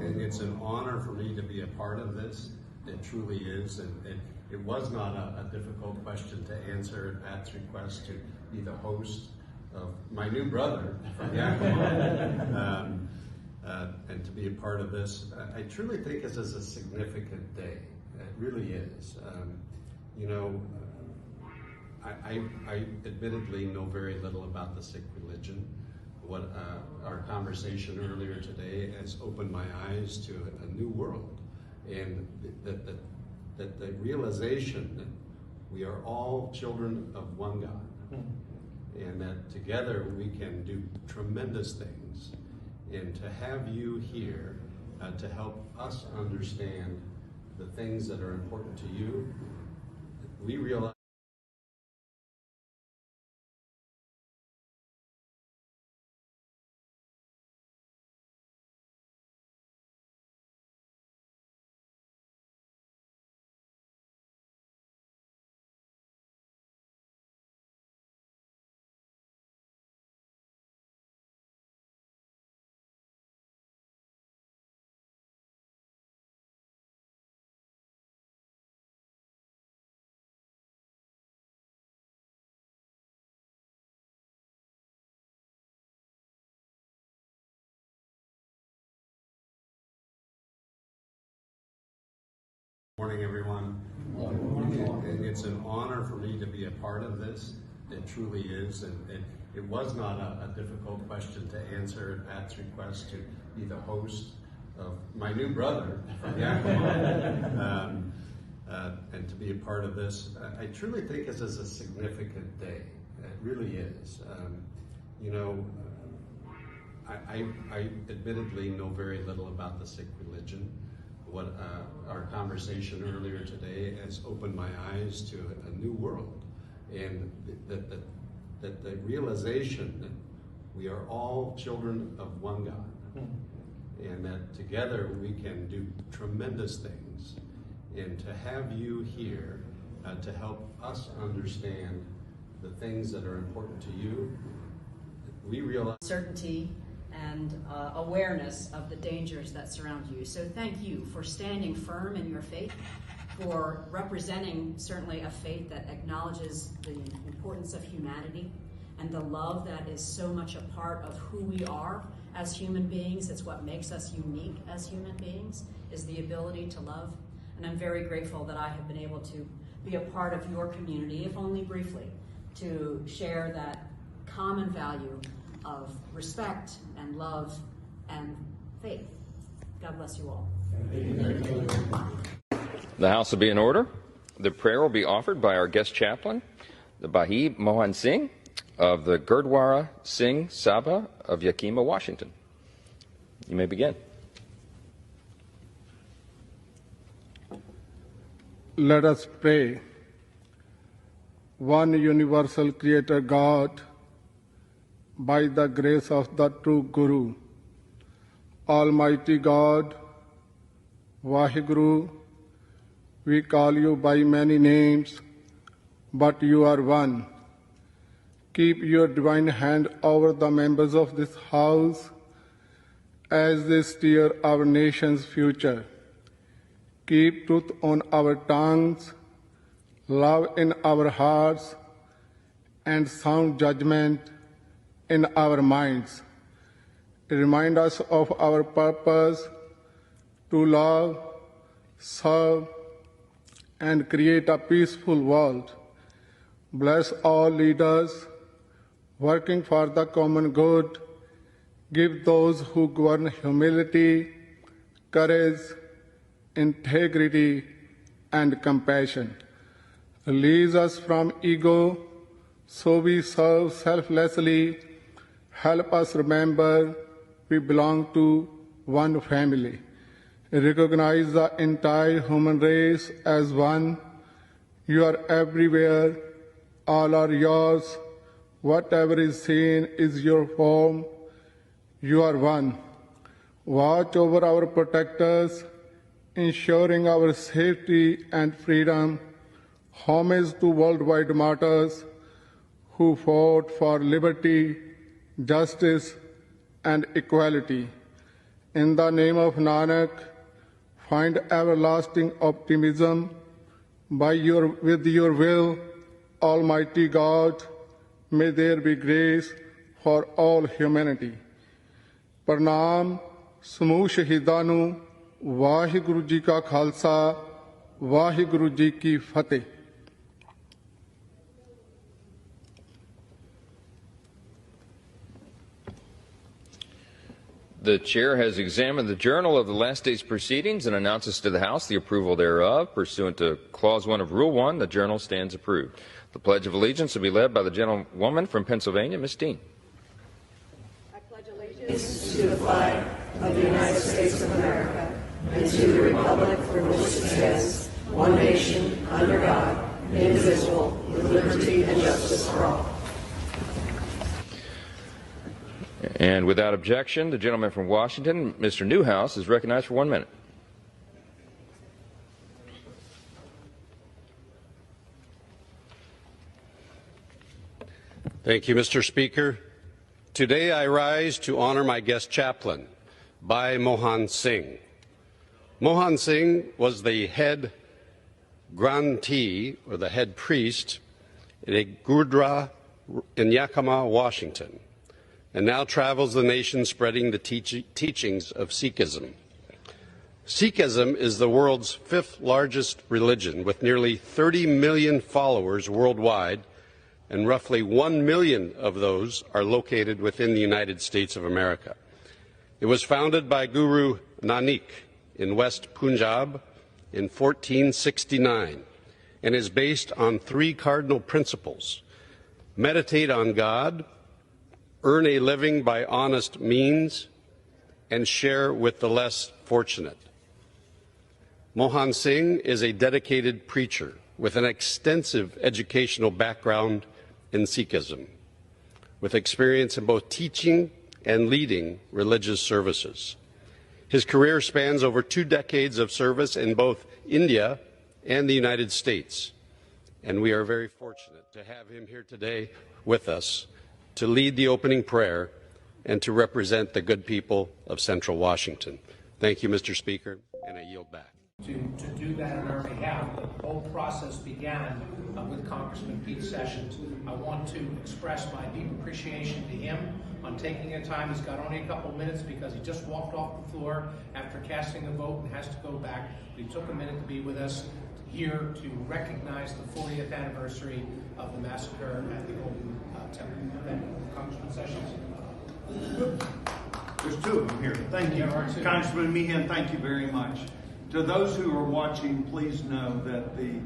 and it's an honor for me to be a part of this. It truly is, and it, it was not a, a difficult question to answer at Pat's request to be the host of my new brother from Yakima, um, uh, and to be a part of this. I, I truly think this is a significant day. It really is. Um, you know, I, I, I admittedly know very little about the Sikh religion. What uh, our conversation earlier today has opened my eyes to a, a new world, and that the, that the realization that we are all children of one God, and that together we can do tremendous things. And to have you here uh, to help us understand the things that are important to you, we realize. Morning, everyone. It's an honor for me to be a part of this. It truly is, and it, it was not a, a difficult question to answer at Pat's request to be the host of my new brother from Yakima, um, uh, and to be a part of this. I, I truly think this is a significant day. It really is. Um, you know, I, I, I admittedly know very little about the Sikh religion what uh, our conversation earlier today has opened my eyes to a new world, and that the, that the realization that we are all children of one God, and that together we can do tremendous things, and to have you here uh, to help us understand the things that are important to you, we realize. certainty and uh, awareness of the dangers that surround you. So thank you for standing firm in your faith, for representing certainly a faith that acknowledges the importance of humanity and the love that is so much a part of who we are as human beings. It's what makes us unique as human beings is the ability to love. And I'm very grateful that I have been able to be a part of your community, if only briefly, to share that common value of respect and love and faith. God bless you all. The House will be in order. The prayer will be offered by our guest chaplain, the Bahib Mohan Singh of the Gurdwara Singh Sabha of Yakima, Washington. You may begin. Let us pray. One universal creator God, by the grace of the true Guru, Almighty God, Vaheguru, we call you by many names, but you are one. Keep your divine hand over the members of this house as they steer our nation's future. Keep truth on our tongues, love in our hearts, and sound judgment in our minds. Remind us of our purpose to love, serve, and create a peaceful world. Bless all leaders working for the common good. Give those who govern humility, courage, integrity, and compassion. Release us from ego so we serve selflessly. Help us remember we belong to one family. Recognize the entire human race as one. You are everywhere. All are yours. Whatever is seen is your form. You are one. Watch over our protectors, ensuring our safety and freedom. Homage to worldwide martyrs who fought for liberty, justice, and equality. In the name of Nanak, find everlasting optimism by your, with your will, Almighty God, may there be grace for all humanity. ਪ੍ਰਣਾਮ ਸਮੂਹ ਸ਼ਹੀਦਾਂ ਨੂੰ ਵਾਹਿਗੁਰੂ ਜੀ ਕਾ ਖਾਲਸਾ ਵਾਹਿਗੁਰੂ ਜੀ ਕੀ ਫਤਿਹ The chair has examined the journal of the last day's proceedings and announces to the House the approval thereof. Pursuant to Clause 1 of Rule 1, the journal stands approved. The Pledge of Allegiance will be led by the gentlewoman from Pennsylvania, Miss Dean. I pledge allegiance to the flag of the United States of America I choose the republic for its justice, one nation under God, indivisible, with liberty and without objection, the gentleman from Washington, Mr. Newhouse, is recognized for one minute. Thank you, Mr. Speaker. Today I rise to honor my guest chaplain, Bhai Mohan Singh. Mohan Singh was the head grantee, or the head priest, in a Gurdwara in Yakima, Washington, and now travels the nation spreading the teach- teachings of Sikhism. Sikhism is the world's fifth largest religion, with nearly 30 million followers worldwide and roughly 1 million of those are located within the United States of America. It was founded by Guru Nanak in West Punjab in 1469 and is based on three cardinal principles meditate on God, earn a living by honest means, and share with the less fortunate. Mohan Singh is a dedicated preacher with an extensive educational background in Sikhism, with experience in both teaching and leading religious services. His career spans over two decades of service in both India and the United States, and we are very fortunate to have him here today with us to lead the opening prayer and to represent the good people of Central Washington. Thank you, Mr. Speaker, and I yield back. To, to do that on our behalf. The whole process began uh, with Congressman Pete Sessions. I want to express my deep appreciation to him on taking the time. He's got only a couple minutes because he just walked off the floor after casting a vote and has to go back. But he took a minute to be with us here to recognize the 40th anniversary of the massacre at the Golden uh, Temple. Thank you, Congressman Sessions. There's two of them here. Thank you. There are two. Congressman Meehan, thank you very much. To those who are watching, please know that the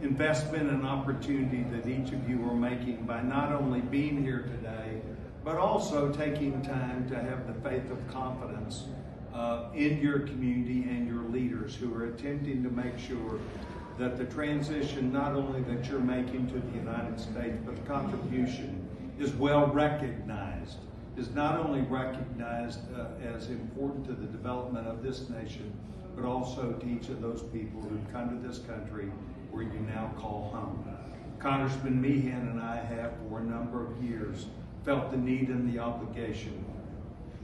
investment and opportunity that each of you are making by not only being here today, but also taking time to have the faith of confidence uh, in your community and your leaders who are attempting to make sure that the transition, not only that you're making to the United States, but the contribution is well recognized, is not only recognized uh, as important to the development of this nation, but also to each of those people who've come to this country where you now call home. Congressman Meehan and I have for a number of years felt the need and the obligation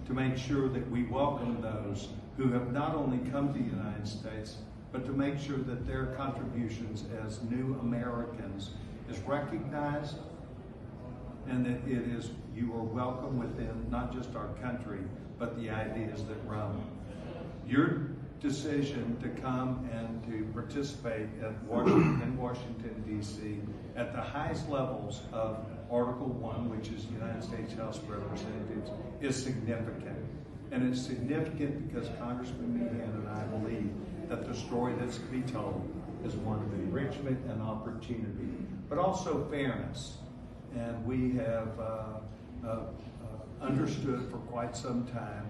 to make sure that we welcome those who have not only come to the United States, but to make sure that their contributions as new Americans is recognized and that it is, you are welcome within not just our country, but the ideas that run. Your decision to come and to participate at Washington, in Washington D.C. at the highest levels of Article One, which is the United States House of Representatives, is significant. And it's significant because Congressman Meehan and I believe that the story that's to be told is one of enrichment and opportunity, but also fairness. And we have uh, uh, uh, understood for quite some time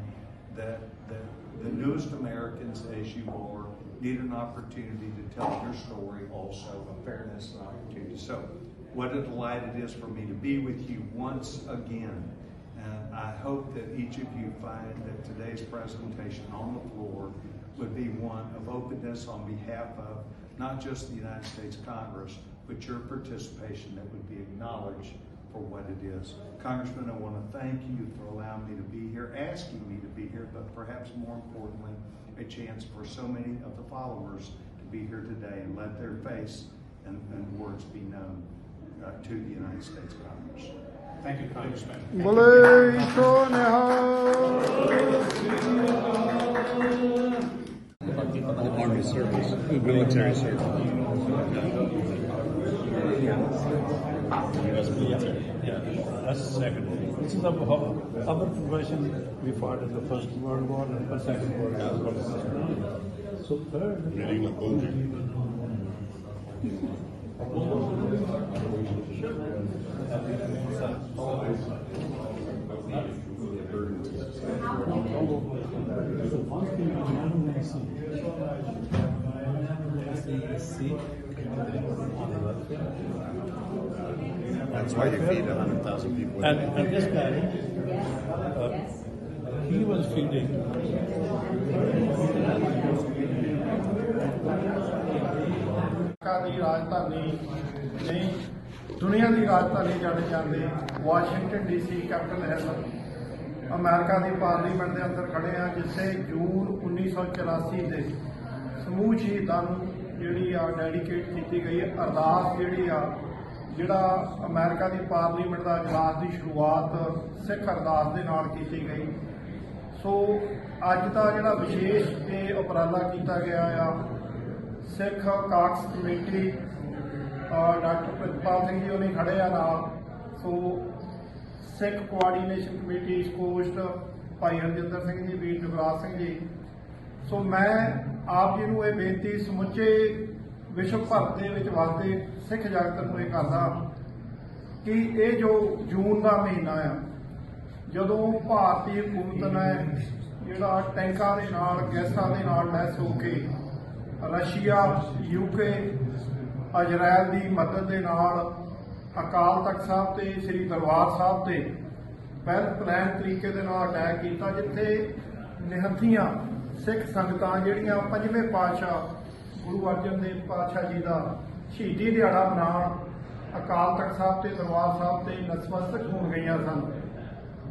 that, that the newest Americans, as you are, need an opportunity to tell your story also, a fairness and opportunity. So, what a delight it is for me to be with you once again. And I hope that each of you find that today's presentation on the floor would be one of openness on behalf of not just the United States Congress, but your participation that would be acknowledged for what it is. Congressman, I want to thank you for allowing me to be here, asking me to be here, but perhaps more importantly, a chance for so many of the followers to be here today and let their face and, and words be known uh, to the United States Congress. Thank you, Congressman. Army service, military service. U.S. military. Yeah, that's second. This is our, our profession. We fought in the First World War and the Second World War. So third. So one thing That's why you feed a hundred thousand people. And, and this guy, uh, he was feeding. America ਦੀ ਰਾਜਧਾਨੀ ਨਹੀਂ ਦੁਨੀਆ ਦੀ ਰਾਜਧਾਨੀ ਜਾਣੇ ਜਾਂਦੇ Washington DC Capitol Hill America ਦੀ parliament ਦੇ ਅੰਦਰ ਖੜੇ ਆ ਜਿੱਥੇ ਜੂਨ 1984 ਦੇ ਸਮੂਹ ਸ਼ਹੀਦਾਂ ਨੂੰ ਜਿਹੜੀ ਆ ਡੈਡੀਕੇਟ ਕੀਤੀ ਗਈ ਹੈ, ਅਰਦਾਸ ਜਿਹੜੀ ਆ, ਜਿਹੜਾ ਅਮਰੀਕਾ ਦੀ ਪਾਰਲੀਮੈਂਟ ਦਾ ਇਜਲਾਸ ਦੀ ਸ਼ੁਰੂਆਤ ਸਿੱਖ ਅਰਦਾਸ ਦੇ ਨਾਲ ਕੀਤੀ ਗਈ। ਸੋ ਅੱਜ ਦਾ ਜਿਹੜਾ ਵਿਸ਼ੇਸ਼ ਇਹ ਉਪਰਾਲਾ ਕੀਤਾ ਗਿਆ ਆ, Sikh caucus committee doctor Pritpal Singh ji ਉਹਨੇ ਖੜੇ ਆ ਨਾਲ। So Sikh coordination committee coast Bhai Harjinder Singh ਜੀ, ਵੀਰ ਜਗਰਾਜ ਸਿੰਘ ਜੀ। ਸੋ ਮੈਂ ਆਪ ਜੀ ਨੂੰ ਇਹ ਬੇਨਤੀ, ਸਮੁੱਚੇ ਵਿਸ਼ਵ ਭਰ ਦੇ ਵਿੱਚ ਵਸਦੇ ਸਿੱਖ ਜਗਤ ਨੂੰ ਇਹ ਕਰਦਾ ਕਿ ਇਹ ਜੋ ਜੂਨ ਦਾ ਮਹੀਨਾ ਆ, ਜਦੋਂ ਭਾਰਤੀ ਹਕੂਮਤ ਨੇ ਜਿਹੜਾ ਟੈਂਕਾਂ ਦੇ ਨਾਲ, ਗੈਸਾਂ ਦੇ ਨਾਲ ਲੈਸ ਹੋ ਕੇ ਰਸ਼ੀਆ, ਯੂਕੇ ਇਜ਼ਰਾਈਲ ਦੀ ਮਦਦ ਦੇ ਨਾਲ ਅਕਾਲ ਤਖਤ ਸਾਹਿਬ ਤੇ ਸ੍ਰੀ ਦਰਬਾਰ ਸਾਹਿਬ ਤੇ ਪਹਿਲ ਪਲਾਨ ਤਰੀਕੇ ਦੇ ਨਾਲ ਅਟੈਕ ਕੀਤਾ, ਜਿੱਥੇ ਨਿਹੱਥੀਆਂ ਸਿੱਖ ਸੰਗਤਾਂ ਜਿਹੜੀਆਂ ਪੰਜਵੇਂ ਪਾਤਸ਼ਾਹ ਗੁਰੂ ਅਰਜਨ ਦੇਵ ਪਾਤਸ਼ਾਹ ਜੀ ਦਾ ਸ਼ਹੀਦੀ ਦਿਹਾੜਾ ਮਨਾਉਣ ਅਕਾਲ ਤਖਤ ਸਾਹਿਬ ਤੇ ਦਰਬਾਰ ਸਾਹਿਬ ਤੇ ਨਸਮਸਤਕ ਹੋਣ ਗਈਆਂ ਸਨ।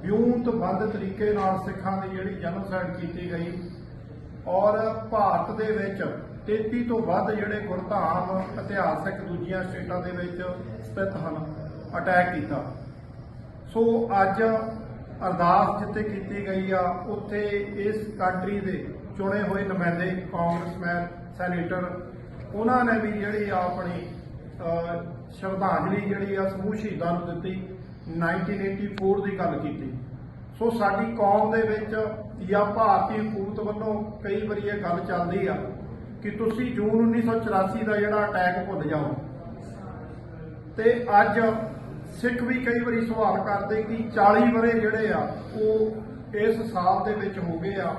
ਵਿਉਂਤਬੰਦ ਤਰੀਕੇ ਨਾਲ ਸਿੱਖਾਂ ਦੀ ਜਿਹੜੀ ਜਨੋਸਾਈਡ ਕੀਤੀ ਗਈ ਔਰ ਭਾਰਤ ਦੇ ਵਿੱਚ 33 ਤੋਂ ਵੱਧ ਜਿਹੜੇ ਗੁਰਧਾਮ ਇਤਿਹਾਸਕ ਦੂਜੀਆਂ ਸਟੇਟਾਂ ਦੇ ਵਿੱਚ ਸਥਿਤ ਹਨ ਅਟੈਕ ਕੀਤਾ। ਸੋ ਅੱਜ ਅਰਦਾਸ ਜਿੱਥੇ ਕੀਤੀ ਗਈ ਆ, ਉੱਥੇ ਇਸ ਕੰਟਰੀ ਦੇ ਚੁਣੇ ਹੋਏ ਨੁਮਾਇੰਦੇ, ਕਾਂਗਰਸਮੈਨ, ਸੈਨੇਟਰ, ਉਹਨਾਂ ਨੇ ਵੀ ਜਿਹੜੀ ਆ ਆਪਣੀ ਸ਼ਰਧਾਂਜਲੀ ਜਿਹੜੀ ਆ ਸਮੂਹ ਸ਼ਹੀਦਾਂ ਨੂੰ ਦਿੱਤੀ 1984 ਦੀ ਗੱਲ ਕੀਤੀ। ਸੋ ਸਾਡੀ ਕੌਮ ਦੇ ਵਿੱਚ ਜਾਂ ਭਾਰਤੀ ਹਕੂਮਤ ਵੱਲੋਂ ਕਈ ਵਾਰੀ ਇਹ ਗੱਲ ਚੱਲਦੀ ਆ ਕਿ ਤੁਸੀਂ ਜੂਨ 1984 ਦਾ ਜਿਹੜਾ ਅਟੈਕ ਭੁੱਲ ਜਾਓ। ਤੇ ਅੱਜ ਸਿੱਖ ਵੀ ਕਈ ਵਾਰੀ ਸਵਾਲ ਕਰਦੇ ਕਿ 40 ਵਰੇ ਜਿਹੜੇ ਆ, ਉਹ ਇਸ ਸਾਲ ਦੇ ਵਿੱਚ ਹੋ ਗਏ ਆ।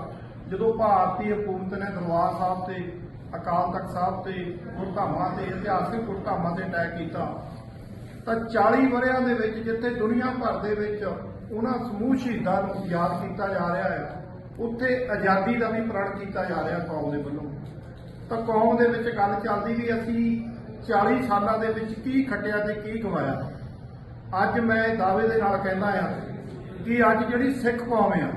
ਜਦੋਂ ਭਾਰਤੀ ਹਕੂਮਤ ਨੇ ਦਰਬਾਰ ਸਾਹਿਬ ਤੇ, ਅਕਾਲ ਤਖਤ ਸਾਹਿਬ ਤੇ ਗੁਰਧਾਮਾਂ ਤੇ, ਇਤਿਹਾਸਿਕ ਗੁਰਧਾਮਾਂ ਤੇ ਅਟੈਕ ਕੀਤਾ, ਤਾਂ 40 ਵਰਿਆਂ ਦੇ ਵਿੱਚ ਜਿੱਥੇ ਦੁਨੀਆ ਭਰ ਦੇ ਵਿੱਚ ਉਹਨਾਂ ਸਮੂਹ ਸ਼ਹੀਦਾਂ ਨੂੰ ਯਾਦ ਕੀਤਾ ਜਾ ਰਿਹਾ ਹੈ, ਉੱਥੇ ਆਜ਼ਾਦੀ ਦਾ ਵੀ ਪ੍ਰਣ ਕੀਤਾ ਜਾ ਰਿਹਾ ਕੌਮ ਦੇ ਵੱਲੋਂ। ਤਾਂ ਕੌਮ ਦੇ ਵਿੱਚ ਗੱਲ ਚੱਲਦੀ ਵੀ ਅਸੀਂ 40 ਸਾਲਾਂ ਦੇ ਵਿੱਚ ਕੀ ਖੱਟਿਆ ਤੇ ਕੀ ਗਵਾਇਆ ਅੱਜ ਮੈਂ ਦਾਅਵੇ ਦੇ ਨਾਲ ਕਹਿੰਦਾ ਆ ਕਿ ਅੱਜ ਜਿਹੜੀ ਸਿੱਖ ਕੌਮ ਆ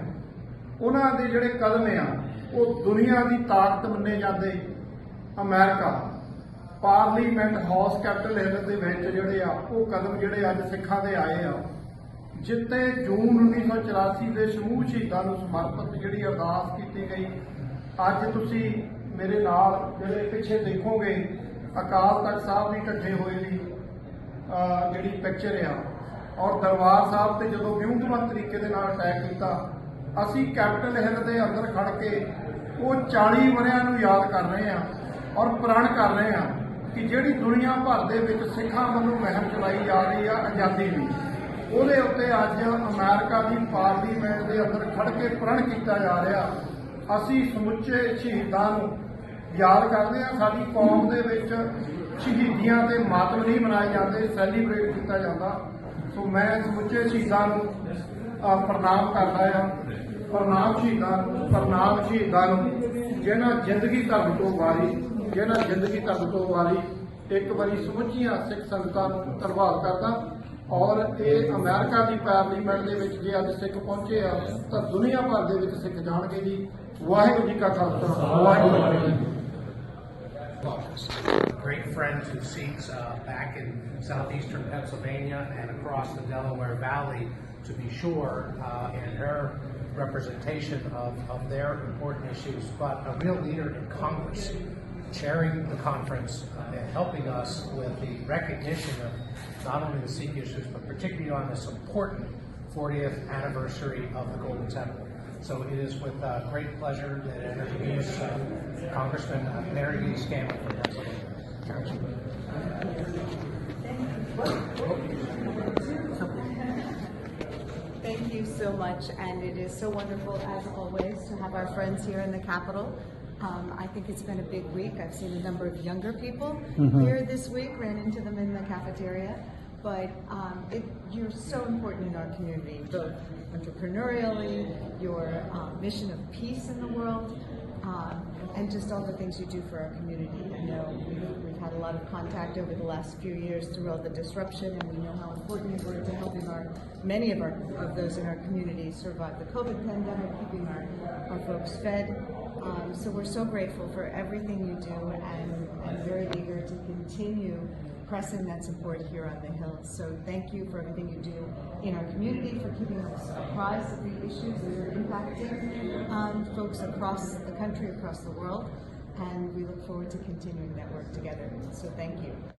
ਉਹਨਾਂ ਦੇ ਜਿਹੜੇ ਕਦਮ ਆ, ਉਹ ਦੁਨੀਆ ਦੀ ਤਾਕਤ ਮੰਨੇ ਜਾਂਦੇ। America, parliament house Capitol Hill ਦੇ ਵਿੱਚ ਜਿਹੜੇ ਆ, ਉਹ ਕਦਮ ਜਿਹੜੇ ਅੱਜ ਸਿੱਖਾਂ ਦੇ ਆਏ ਆ। ਜਿੱਤੇ ਜੂਨ 1984 ਦੇ ਸਮੂਹ ਸ਼ਹੀਦਾਂ ਨੂੰ ਸਮਰਪਿਤ ਜਿਹੜੀ ਅਰਦਾਸ ਕੀਤੀ ਗਈ, ਅੱਜ ਤੁਸੀਂ ਮੇਰੇ ਨਾਲ ਜਿਹੜੇ ਪਿੱਛੇ ਦੇਖੋਗੇ, ਅਕਾਲ ਤਖਤ ਸਾਹਿਬ ਵੀ ਇਕੱਠੇ ਹੋਏ ਦੀ ਜਿਹੜੀ ਪਿਕਚਰ ਆ, ਔਰ ਦਰਬਾਰ ਸਾਹਿਬ ਤੇ ਜਦੋਂ ਵਿਉਂਤਬੰਦ ਤਰੀਕੇ ਦੇ ਨਾਲ ਅਟੈਕ ਕੀਤਾ ਅਸੀਂ ਕੈਪਟਨ ਹਿੱਲ ਦੇ ਅੰਦਰ ਖੜ ਕੇ ਉਹ 40 ਵਰਿਆਂ ਨੂੰ ਯਾਦ ਕਰ ਰਹੇ ਹਾਂ ਔਰ ਪ੍ਰਣ ਕਰ ਰਹੇ ਹਾਂ ਕਿ ਜਿਹੜੀ ਦੁਨੀਆ ਭਰ ਦੇ ਵਿੱਚ ਸਿੱਖਾਂ ਵੱਲੋਂ ਮਹਿਮ ਚਲਾਈ ਜਾ ਰਹੀ ਆ, ਆਜ਼ਾਦੀ ਦੀ ਉਹਦੇ ਉੱਤੇ ਅੱਜ ਅਮਰੀਕਾ ਦੀ ਪਾਰਲੀਮੈਂਟ ਦੇ ਅੰਦਰ ਖੜ ਕੇ ਪ੍ਰਣ ਕੀਤਾ ਜਾ ਰਿਹਾ। ਅਸੀਂ ਸਮੁੱਚੇ ਸ਼ਹੀਦਾਂ ਨੂੰ ਯਾਦ ਕਰਦੇ ਹਾਂ, ਸਾਡੀ ਕੌਮ ਦੇ ਵਿੱਚ ਸ਼ਹੀਦੀਆਂ ਦੇ ਮਾਤਮ ਨਹੀਂ ਮਨਾਏ ਜਾਂਦੇ ਸੈਲੀਬ੍ਰੇਟ ਕੀਤਾ ਜਾਂਦਾ। ਸੋ ਮੈਂ ਸਮੁੱਚੇ ਸ਼ਹੀਦਾਂ ਨੂੰ ਪ੍ਰਣਾਮ ਕਰਦਾ ਹਾਂ। ਪ੍ਰਣਾਮ ਸ਼ਹੀਦਾਂ ਨੂੰ ਪ੍ਰਣਾਮ ਸ਼ਹੀਦਾਂ ਨੂੰ ਜਿਹਨਾਂ ਜ਼ਿੰਦਗੀ ਧਰਮ ਤੋਂ ਵਾਰੀ ਜਿਹਨਾਂ ਜ਼ਿੰਦਗੀ ਧਰਮ ਤੋਂ ਵਾਰੀ ਇੱਕ ਵਾਰੀ ਸਮੁੱਚੀਆਂ ਸਿੱਖ ਸੰਗਤਾਂ ਨੂੰ ਧੰਨਵਾਦ ਕਰਦਾ। ਔਰ ਇਹ ਅਮਰੀਕਾ ਦੀ ਪਾਰਲੀਮੈਂਟ ਦੇ ਵਿੱਚ ਜੇ ਅੱਜ ਸਿੱਖ ਪਹੁੰਚੇ ਆ ਤਾਂ ਦੁਨੀਆ ਭਰ ਦੇ ਵਿੱਚ ਸਿੱਖ ਜਾਣਗੇ ਜੀ। ਵਾਹਿਗੁਰੂ ਜੀ ਕਾ ਖਾਲਸਾ ਵਾਹਿਗੁਰੂ ਜੀ ਕੀ ਫਤਿਹ। Great friend who seats uh, back in southeastern Pennsylvania and across the Delaware Valley, to be sure, uh, in her representation of, of their important issues, but a real leader in Congress, chairing the conference uh, and helping us with the recognition of not only the Sikh issues, but particularly on this important 40th anniversary of the Golden Temple. So it is with uh, great pleasure that I introduce uh, Congressman uh, Mary Lee Scanlon from Pennsylvania. Thank you so much, and it is so wonderful, as always, to have our friends here in the Capitol. Um, I think it's been a big week. I've seen a number of younger people here this week, ran into them in the cafeteria. But um, it, you're so important in our community, both entrepreneurially, your um, mission of peace in the world, um, and just all the things you do for our community. I know we've had a lot of contact over the last few years through all the disruption, and we know how important you were to helping our many of our of those in our community survive the COVID pandemic, keeping our, our folks fed. Um, so we're so grateful for everything you do, and, and very eager to continue pressing that support here on the Hill. So thank you for everything you do in our community, for keeping us apprised of the issues that are impacting um, folks across the country, across the world. And we look forward to continuing that work together. So thank you.